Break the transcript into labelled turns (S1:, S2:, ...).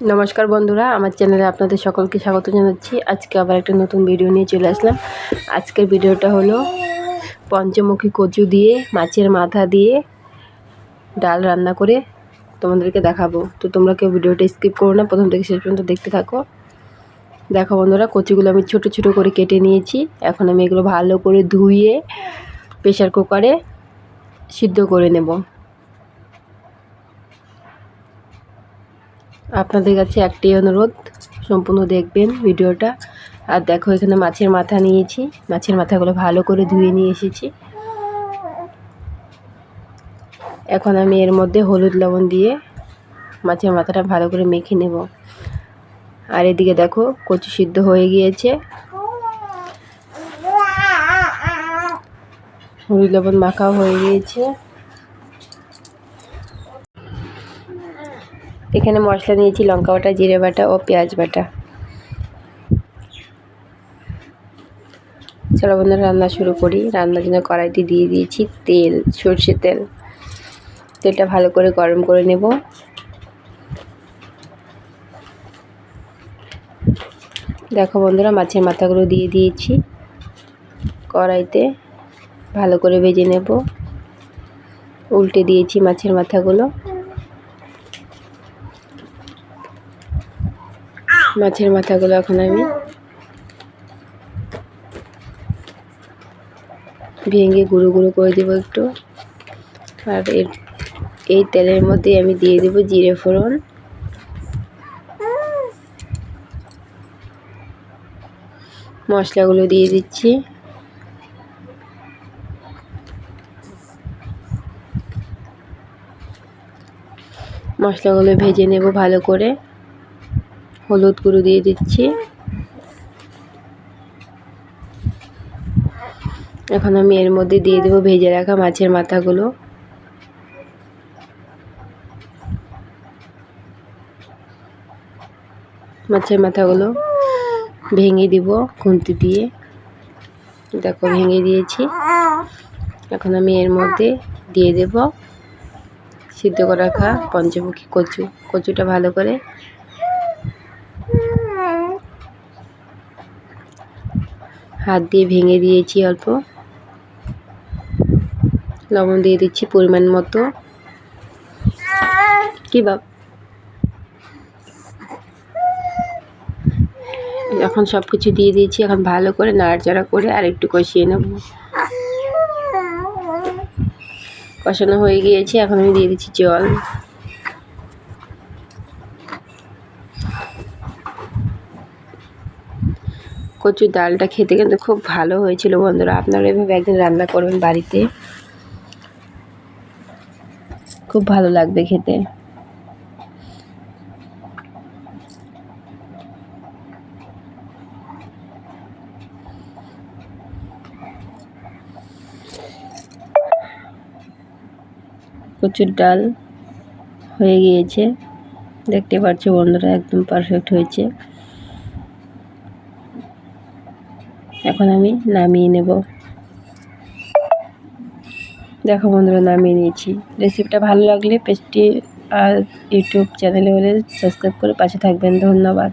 S1: নমস্কার বন্ধুরা, আমার চ্যানেলে আপনাদের সকলকে স্বাগত জানাচ্ছি। আজকে আবার একটা নতুন ভিডিও নিয়ে চলে আসলাম। আজকের ভিডিওটা হলো পঞ্চমুখী কচু দিয়ে, মাছের মাথা দিয়ে ডাল রান্না করে তোমাদেরকে দেখাবো। তো তোমরা কেউ ভিডিওটা স্কিপ করো না, প্রথম থেকে শেষ পর্যন্ত দেখতে থাকো। দেখো বন্ধুরা, কচুগুলো আমি ছোট ছোট করে কেটে নিয়েছি। এখন আমি এগুলো ভালো করে ধুয়ে প্রেশার কুকারে সিদ্ধ করে নেব। আপনাদের কাছে একটি অনুরোধ, সম্পূর্ণ দেখবেন ভিডিওটা। আর দেখো, এখানে মাছের মাথা নিয়েছি। মাছের মাথাগুলো ভালো করে ধুয়ে নিয়ে এসেছি। এখন আমি এর মধ্যে হলুদ লবণ দিয়ে মাছের মাথাটা ভালো করে মেখে নেব। আর এদিকে দেখো, কচু সিদ্ধ হয়ে গিয়েছে। হলুদ লবণ মাখাও হয়ে গিয়েছে। এখানে মশলা নিয়েছি লঙ্কা বাটা, জিরে বাটা ও পেঁয়াজ বাটা। চলো বন্ধুরা, রান্না শুরু করি। রান্নার জন্য কড়াইতে দিয়ে দিয়েছি তেল, সর্ষে তেল। তেলটা ভালো করে গরম করে নেব। দেখো বন্ধুরা, মাছের মাথাগুলো দিয়ে দিয়েছি। কড়াইতে ভালো করে ভেজে নেব। উল্টে দিয়েছি মাছের মাথাগুলো। মাছের মাথাগুলো এখন আমি ভেঙে গুঁড়ো গুঁড়ো করে দেবো একটু। আর এর এই তেলের মধ্যে আমি দিয়ে দেবো জিরে ফোড়ন। মশলাগুলো দিয়ে দিচ্ছি। মশলাগুলো ভেজে নেব ভালো করে। হলুদ গুঁড়ো দিয়ে দিচ্ছি। এখন আমি এর মধ্যে দিয়ে দেবো ভেজে রাখা মাছের মাথাগুলো। মাছের মাথাগুলো ভেঙে দিব খুন্তি দিয়ে। দেখো, ভেঙে দিয়েছি। এখন আমি এর মধ্যে দিয়ে দেব সিদ্ধ করে রাখা পঞ্চমুখী কচু। কচুটা ভালো করে হাত দিয়ে ভেঙে দিয়েছি অল্প। লবণ দিয়ে দিচ্ছি পরিমাণ মতো। কি বাপ এখন সব কিছু দিয়ে দিয়েছি, এখন ভালো করে নাড়াচাড়া করে আর একটু কষিয়ে নেব। কষানো হয়ে গিয়েছে, এখন আমি দিয়ে দিচ্ছি জল। কচুর ডালটা খেতে কিন্তু খুব ভালো হয়েছিল বন্ধুরা। আপনারা এভাবে একদিন রান্না করবেন বাড়িতে। খুব ভালো লাগবে খেতে। কচুর ডাল হয়ে গিয়েছে। দেখতে পাচ্ছি বন্ধুরা, একদম পারফেক্ট হয়েছে। এখন আমি নামিয়ে নেব। দেখো বন্ধুরা, নামিয়ে নিয়েছি। রেসিপিটা ভালো লাগলে পেজটি আর ইউটিউব চ্যানেলে হলে সাবস্ক্রাইব করে পাশে থাকবেন। ধন্যবাদ।